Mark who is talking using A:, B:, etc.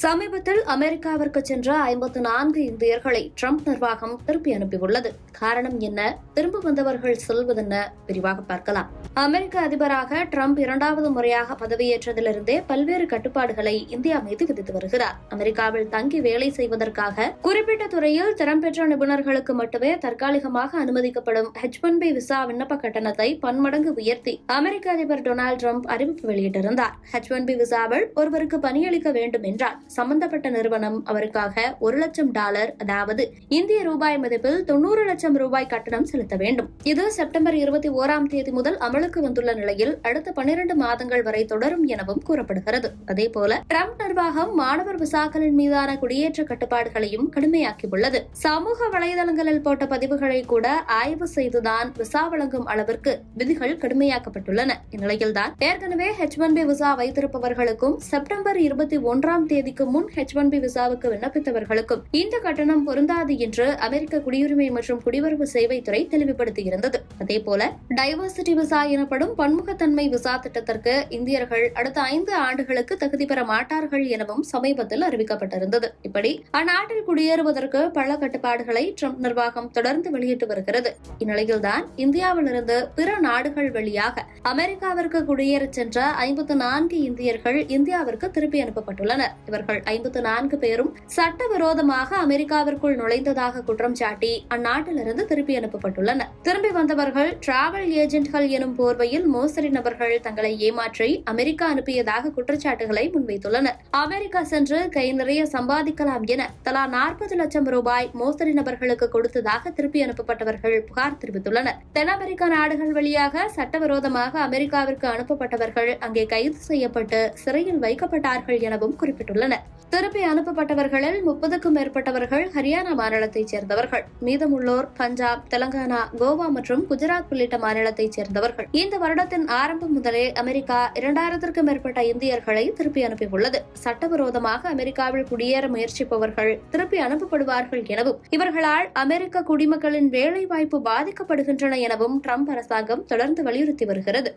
A: சமீபத்தில் அமெரிக்காவிற்கு சென்ற ஐம்பத்து நான்கு இந்தியர்களை ட்ரம்ப் நிர்வாகம் திருப்பி அனுப்பியுள்ளது. காரணம் என்ன? திரும்ப வந்தவர்கள் செல்வதென்ன? விரிவாக பார்க்கலாம். அமெரிக்க அதிபராக ட்ரம்ப் இரண்டாவது முறையாக பதவியேற்றதிலிருந்தே பல்வேறு கட்டுப்பாடுகளை இந்தியா மீது விதித்து வருகிறார். அமெரிக்காவில் தங்கி வேலை செய்வதற்காக குறிப்பிட்ட துறையில் திறம் பெற்ற நிபுணர்களுக்கு மட்டுமே தற்காலிகமாக அனுமதிக்கப்படும் ஹெச் ஒன் பி விசா விண்ணப்ப கட்டணத்தை பன்மடங்கு உயர்த்தி அமெரிக்க அதிபர் டொனால்டு ட்ரம்ப் அறிவிப்பு வெளியிட்டிருந்தார். ஹெச் ஒன் பி விசாவில் ஒருவருக்கு பணியளிக்க வேண்டும் என்றால் சம்பந்தப்பட்ட நிறுவனம் அவருக்காக ஒரு லட்சம் டாலர் அதாவது இந்திய ரூபாய் மதிப்பில் தொண்ணூறு லட்சம் ரூபாய் கட்டணம் செலுத்த வேண்டும். இது செப்டம்பர் இருபத்தி ஓராம் தேதி முதல் அமலுக்கு வந்துள்ள நிலையில் அடுத்த பன்னிரண்டு மாதங்கள் வரை தொடரும் எனவும் கூறப்படுகிறது. அதேபோல ட்ரம்ப் நிர்வாகம் மாணவர் விசாக்களின் மீதான குடியேற்ற கட்டுப்பாடுகளையும் கடுமையாக்கியுள்ளது. சமூக வலைதளங்களில் போட்ட பதிவுகளை கூட ஆய்வு செய்துதான் விசா வழங்கும் அளவிற்கு விதிகள் கடுமையாக்கப்பட்டுள்ளன. இந்நிலையில்தான் ஏற்கனவே ஹெச் ஒன் பி விசா வைத்திருப்பவர்களுக்கும் செப்டம்பர் இருபத்தி ஒன்றாம் தேதிக்கு முன் ஹெச் ஒன் பி விசாவுக்கு விண்ணப்பித்தவர்களுக்கும் இந்த கட்டணம் பொருந்தாது என்று அமெரிக்க குடியுரிமை மற்றும் குடிவரவு துறை தெளிவுபடுத்தியிருந்தது. அதேபோல டைவர்சிட்டி விசா எனப்படும் பன்முகத்தன்மை விசா திட்டத்திற்கு இந்தியர்கள் அடுத்த ஐந்து ஆண்டுகளுக்கு தகுதி பெற மாட்டார்கள் எனவும் சமீபத்தில் அறிவிக்கப்பட்டிருந்தது. இப்படி அந்நாட்டில் குடியேறுவதற்கு பல கட்டுப்பாடுகளை ட்ரம்ப் நிர்வாகம் தொடர்ந்து வெளியிட்டு வருகிறது. இந்நிலையில்தான் இந்தியாவிலிருந்து பிற நாடுகள் வழியாக அமெரிக்காவிற்கு குடியேறச் சென்ற ஐம்பத்து நான்கு இந்தியர்கள் இந்தியாவிற்கு திருப்பி அனுப்பப்பட்டுள்ளனர். இவர்கள் ஐம்பத்து நான்கு பேரும் சட்டவிரோதமாக அமெரிக்காவிற்குள் நுழைந்ததாக குற்றம் சாட்டி அந்நாட்டிலிருந்து திருப்பி அனுப்பப்பட்டுள்ளனர். திரும்பி வந்தவர்கள் டிராவல் ஏஜென்ட்கள் எனும் போர்வையில் மோசடி நபர்கள் தங்களை ஏமாற்றி அமெரிக்கா அனுப்பியதாக குற்றச்சாட்டுகளை முன்வைத்துள்ளனர். அமெரிக்கா சென்று கை நிறைய சம்பாதிக்கலாம் என தலா நாற்பது லட்சம் ரூபாய் மோசடி நபர்களுக்கு கொடுத்ததாக திருப்பி அனுப்பப்பட்டவர்கள் புகார் தெரிவித்துள்ளனர். தென் அமெரிக்க நாடுகள் வழியாக சட்டவிரோதமாக அமெரிக்காவிற்கு அனுப்பப்பட்டவர்கள் அங்கே கைது செய்யப்பட்டு சிறையில் வைக்கப்பட்டார்கள் எனவும் குறிப்பிட்டுள்ளனர். திருப்பி அனுப்பப்பட்டவர்களில் முப்பதுக்கும் மேற்பட்டவர்கள் ஹரியானா மாநிலத்தைச் சேர்ந்தவர்கள். மீதமுள்ளோர் பஞ்சாப் தெலங்கானா கோவா மற்றும் குஜராத் உள்ளிட்ட மாநிலத்தைச் சேர்ந்தவர்கள். இந்த வருடத்தின் ஆரம்பம் முதலே அமெரிக்கா இரண்டாயிரத்திற்கும் மேற்பட்ட இந்தியர்களை திருப்பி அனுப்பியுள்ளது. சட்டவிரோதமாக அமெரிக்காவில் குடியேற முயற்சிப்பவர்கள் திருப்பி அனுப்பப்படுவார்கள் எனவும் இவர்களால் அமெரிக்க குடிமக்களின் வேலைவாய்ப்பு பாதிக்கப்படுகின்றன எனவும் ட்ரம்ப் அரசாங்கம் தொடர்ந்து வலியுறுத்தி வருகிறது.